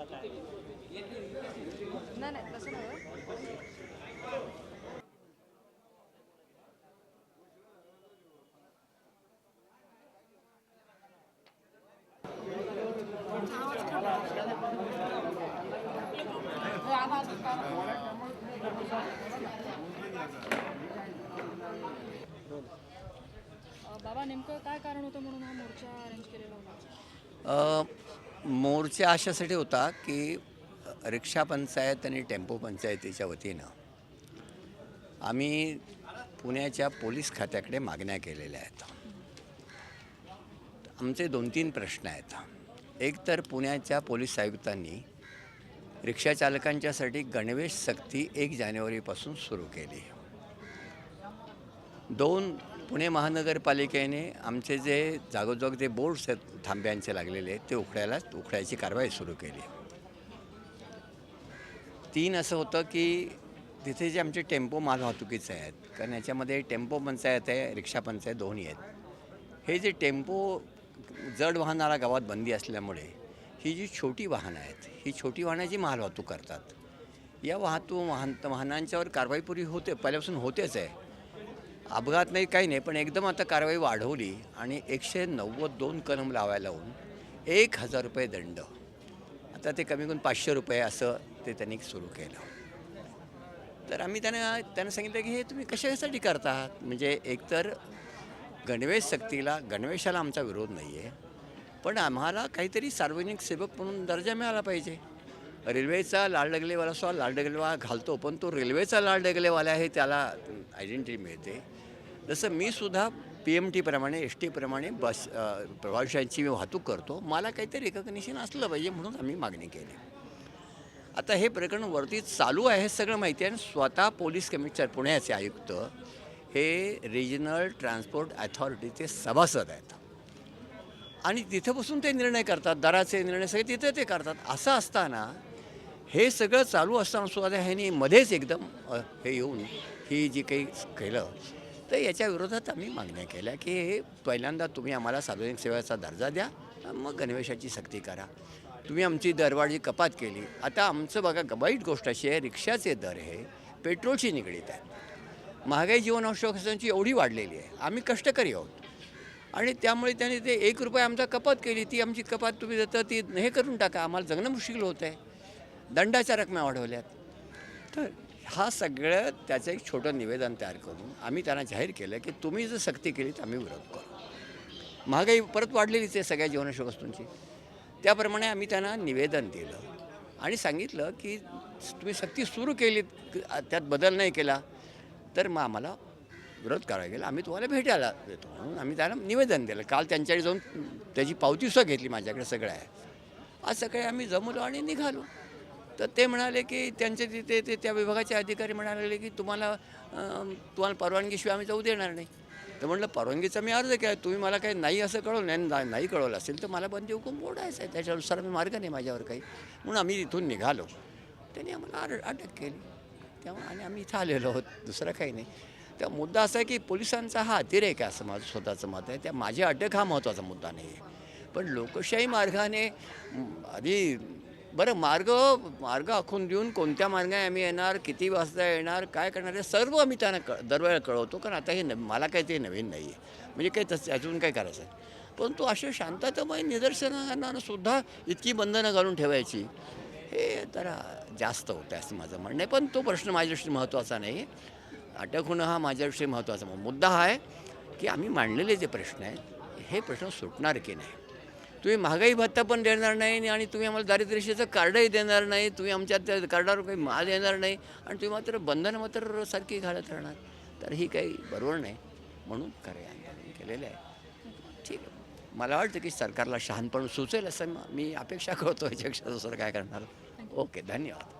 आपला काय? नाही नाही तसं नाही. बाबा नेमकं काय कारण होतं म्हणून हा मोर्चा अरेंज केलेला होता? अ, मोर्चा अशासाठी होता की रिक्षा पंचायत आणि टेम्पो पंचायतीच्या वतीनं आम्ही पुण्याच्या पोलीस खात्याकडे मागण्या केलेल्या आहेत. आमचे दोन तीन प्रश्न आहेत. एक तर पुण्याच्या पोलीस आयुक्तांनी रिक्षाचालकांच्यासाठी गणवेश सक्ती एक जानेवारीपासून सुरू केली. दोन पुणे महानगरपालिकेने आमचे जे जागोजाग जे बोर्ड्स आहेत थांब्यांचे लागलेले ते उखडायला उखडायची कारवाई सुरू केली. तीन असं होतं की तिथे जे आमचे टेम्पो मालवाहतुकीचे आहेत कारण याच्यामध्ये टेम्पो पंचायत आहे रिक्षा पंचायत दोन्ही आहेत. हे जे टेम्पो जड वाहनाला गावात बंदी असल्यामुळे ही जी छोटी वाहनं आहेत ही छोटी वाहनं जी माल वाहतूक करतात या वाहतूक वाहन वाहनांच्यावर कारवाईपूर्वी होते पहिल्यापासून होतेच आहे. अपघात नाही काही नाही पण एकदम आता कारवाई वाढवली आणि एकशे नव्वद दोन कलम लावायला लावून एक हजार रुपये दंड. आता ते कमी करून पाचशे रुपये असं ते त्यांनी सुरू केलं. तर आम्ही त्यांना त्यांना सांगितलं की हे तुम्ही कशासाठी करतात? म्हणजे एकतर गणवेश सक्तीला गणवेशाला आमचा विरोध नाही आहे पण आम्हाला काहीतरी सार्वजनिक सेवक म्हणून दर्जा मिळाला पाहिजे. रेल्वेचा लाल डगलेवाला सुद्धा लाल डगलेवाला घालतो पण तो रेल्वेचा लाल डगलेवाला आहे त्याला आयडेंटिटी मिळते. जसं मी सुद्धा पी एम टीप्रमाणे एस टीप्रमाणे बस प्रवाशांची मी वाहतूक करतो. मला काहीतरी रिकग्निशन असलं पाहिजे म्हणून आम्ही मागणी केली. आता हे प्रकरण वरती चालू आहे सगळं माहिती आहे. आणि स्वतः पोलीस कमिशनर पुण्याचे आयुक्त हे रिजनल ट्रान्सपोर्ट अथॉरिटीचे सभासद आहेत. आणि तिथं बसून ते निर्णय करतात दराचे निर्णय सगळे तिथं ते करतात. असं असताना हे सगळं चालू असताना सुद्धा ह्यांनी मध्येच एकदम हे येऊन ही जी काही केलं तर याच्या विरोधात आम्ही मागण्या केल्या की हे पहिल्यांदा तुम्ही आम्हाला सार्वजनिक सेवेचा दर्जा द्या मग गणवेशाची सक्ती करा. तुम्ही आमची दरवाढी कपात केली. आता आमचं बघा वाईट गोष्ट अशी आहे रिक्षाचे दर हे पेट्रोलशी निगडीत आहे महागाई जीवन वस्तूंची एवढी वाढलेली आहे. आम्ही कष्टकरी आहोत. आणि त्यामुळे त्यांनी ते एक रुपये आमचा कपात केली ती आमची कपात तुम्ही देता ती हे करून टाका. आम्हाला जगणं मुश्किल होत आहे दंडाच्या रकमा वाढवल्यात. तर हा सगळं त्याचं एक छोटं निवेदन तयार करून आम्ही त्यांना जाहीर केलं की तुम्ही जर सक्ती केली तर आम्ही विरोध करू. महागाई परत वाढलेलीच आहे सगळ्या जीवनावश्यक वस्तूंची. त्याप्रमाणे आम्ही त्यांना निवेदन दिलं आणि सांगितलं की तुम्ही सक्ती सुरू केलीत त्यात बदल नाही केला तर मग आम्हाला विरोध करावा गेला. आम्ही तुम्हाला भेटायला देतो म्हणून आम्ही त्यांना निवेदन दिलं. काल त्यांच्याकडे जाऊन त्याची पावतीसुद्धा घेतली माझ्याकडे सगळं आहे आज सकाळी आम्ही जमलो आणि निघालो. तर ते म्हणाले की त्यांचे तिथे ते त्या विभागाचे अधिकारी म्हणाले की तुम्हाला तुम्हाला परवानगीशिवाय आम्ही जाऊ देणार नाही. तर म्हटलं परवानगीचा मी अर्ज केला. तुम्ही मला काही नाही असं कळवलं नाही नाही कळवलं असेल तर मला बंदी हुकूम मोडायचं आहे. त्याच्यानुसार मी मार्ग नाही माझ्यावर काही. म्हणून आम्ही इथून निघालो. त्यांनी आम्हाला अर- अटक केली. त्यामुळे आणि आम्ही इथं आलेलो आहोत. दुसरा काही नाही. त्या मुद्दा असा आहे की पोलिसांचा हा अतिरेक आहे असं माझं स्वतःचं मत आहे. त्या माझी अटक हा महत्त्वाचा मुद्दा नाही आहे. पण लोकशाही मार्गाने आधी बरं मार्ग मार्ग आखून देऊन कोणत्या मार्गाने आम्ही येणार किती वाजता येणार काय करणार हे सर्व आम्ही त्यांना क दरवेळेला कळवतो कारण आता हे न मला काही ते नवीन नाही आहे म्हणजे काही तसं अजून काय करायचं आहे परंतु असे शांततामय निदर्शनांना सुद्धा इतकी बंधनं घालून ठेवायची हे जरा जास्त होतं असं माझं म्हणणं आहे. पण तो प्रश्न माझ्याविषयी महत्त्वाचा नाही. अटक होणं हा माझ्याविषयी महत्त्वाचा मुद्दा हा आहे की आम्ही मांडलेले जे प्रश्न आहेत हे प्रश्न सुटणार की नाही? तुम्ही महागाई भत्ता पण देणार नाही आणि तुम्ही आम्हाला दारिद्र्यरेषेचं कार्डही देणार नाही तुम्ही आमच्या त्या कार्डावर काही माल येणार नाही आणि तुम्ही मात्र बंधनं मात्र सारखी घालत राहणार. तर ही काही बरोबर नाही. म्हणून खरे आंदोलन केलेलं आहे. ठीक आहे. मला वाटतं की सरकारला शहाणपण सुचेल असं म- मी अपेक्षा करतो. याच्यापेक्षा दुसरं काय करणार? ओके धन्यवाद.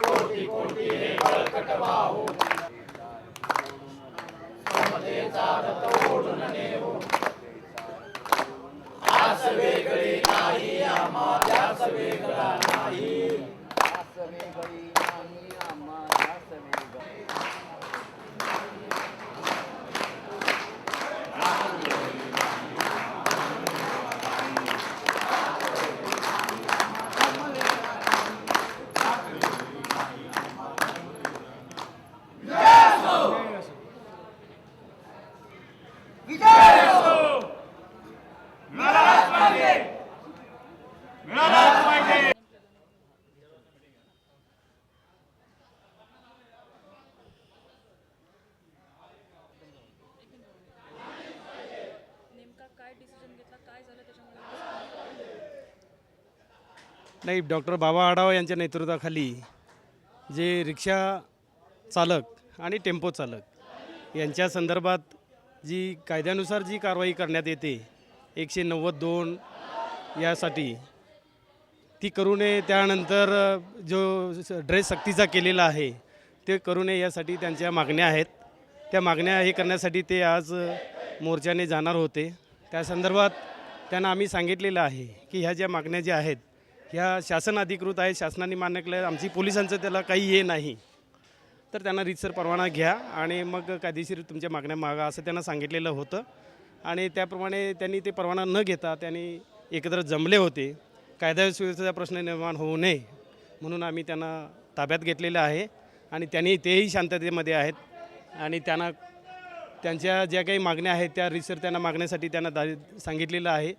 कोटी कोटी हे बळकट बाहू समतेचा रथ ओढून नेऊ आस वेगळी नाही आम्हा वेगळा नाही आस वेगळी नाही डॉक्टर बाबा आढावा यांच्या नेतृत्वाखाली जे रिक्षा चालक आणि टेम्पो चालक यांच्या संदर्भात जी कायद्यानुसार जी कारवाई करण्यात येते एकशे नव्वद दोन यासाठी ती करू नये. त्यानंतर जो ड्रेस सक्तीचा केलेला आहे ते करू नये यासाठी त्यांच्या मागण्या आहेत. त्या मागण्या हे करण्यासाठी ते आज मोर्चाने जाणार होते. त्या संदर्भात त्यांना आम्ही सांगितलेलं आहे की ह्या ज्या मागण्या ज्या आहेत ह्या शासन अधिकृत आहे शासनाने मान्य केलं आमची पोलिसांचं त्याला काही हे नाही. तर त्यांना रीतसर परवाना घ्या आणि मग कायदेशीर तुमच्या मागण्या मागा असं त्यांना सांगितलेलं होतं. आणि त्याप्रमाणे त्यांनी ते परवाना न घेता त्यांनी एकत्र जमले होते. कायदा सुव्यवस्थेचा प्रश्न निर्माण होऊ नये म्हणून आम्ही त्यांना ताब्यात घेतलेलं आहे आणि त्यांनी तेही शांततेमध्ये आहेत. आणि त्यांना त्यांच्या ज्या काही मागण्या आहेत त्या रिसर त्यांना मागण्यासाठी त्यांना दा सांगितलेलं आहे.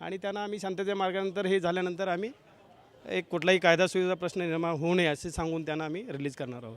आणि त्यांना आम्ही शांततेच्या मार्गानंतर हे झाल्यानंतर आम्ही एक कुठलाही कायदा सुविधा प्रश्न निर्माण होऊ नये असे सांगून त्यांना आम्ही रिलीज करणार आहोत.